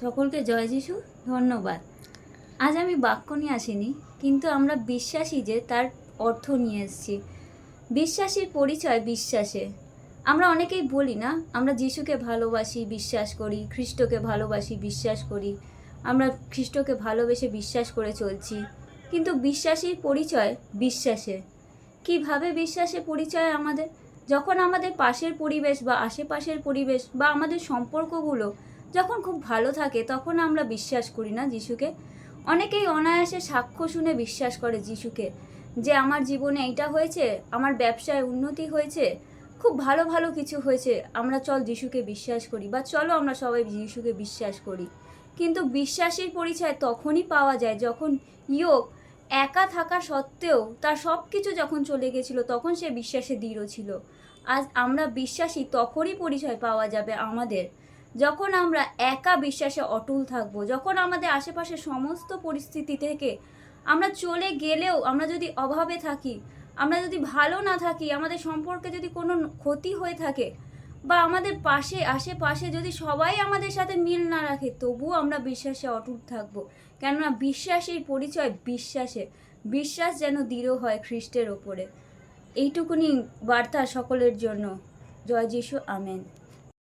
সকলকে জয় যিশু, ধন্যবাদ। আজ আমি বাক্য নিয়ে আসিনি, কিন্তু আমরা বিশ্বাসী যে তার অর্থ নিয়ে এসেছি। বিশ্বাসীর পরিচয় বিশ্বাসে। আমরা অনেকেই বলি না, আমরা যিশুকে ভালোবাসি, বিশ্বাস করি, খ্রিস্টকে ভালোবাসি, বিশ্বাস করি। আমরা খ্রিস্টকে ভালোবেসে বিশ্বাস করে চলছি। কিন্তু বিশ্বাসীর পরিচয় বিশ্বাসে। কীভাবে বিশ্বাসে পরিচয় আমাদের? যখন আমাদের পাশের পরিবেশ বা আশেপাশের পরিবেশ বা আমাদের সম্পর্কগুলো যখন খুব ভালো থাকে তখন আমরা বিশ্বাস করি না যিশুকে। অনেকেই অনায়াসে সাক্ষ্য শুনে বিশ্বাস করে যিশুকে, যে আমার জীবনে এইটা হয়েছে, আমার ব্যবসায় উন্নতি হয়েছে, খুব ভালো ভালো কিছু হয়েছে, আমরা চল যিশুকে বিশ্বাস করি বা চলো আমরা সবাই যিশুকে বিশ্বাস করি। কিন্তু বিশ্বাসের পরিচয় তখনই পাওয়া যায় যখন ইয়োগ একা থাকা সত্ত্বেও তার সব কিছু যখন চলে গেছিল তখন সে বিশ্বাসে দৃঢ় ছিল। আজ আমরা বিশ্বাসী তখনই পরিচয় পাওয়া যাবে আমাদের। যখন আমরা একা বিশ্বাসে অটল থাকব, যখন আমাদের আশেপাশে সমস্ত পরিস্থিতি থেকে আমরা চলে গেলেও আমরা যদি অভাবে থাকি, আমরা যদি ভালো না থাকি, আমাদের সম্পর্কে যদি কোনো ক্ষতি হয়ে থাকে বা আমাদের পাশে, আশেপাশে যদি সবাই আমাদের সাথে মিল না রাখে, তবুও আমরা বিশ্বাসে অটুট থাকব। কেননা বিশ্বাসের পরিচয় বিশ্বাসে। বিশ্বাস যেন দৃঢ় হয় খ্রিস্টের ওপরে। এইটুকুনি বার্তা সকলের জন্য। জয় যিশু, আমেন।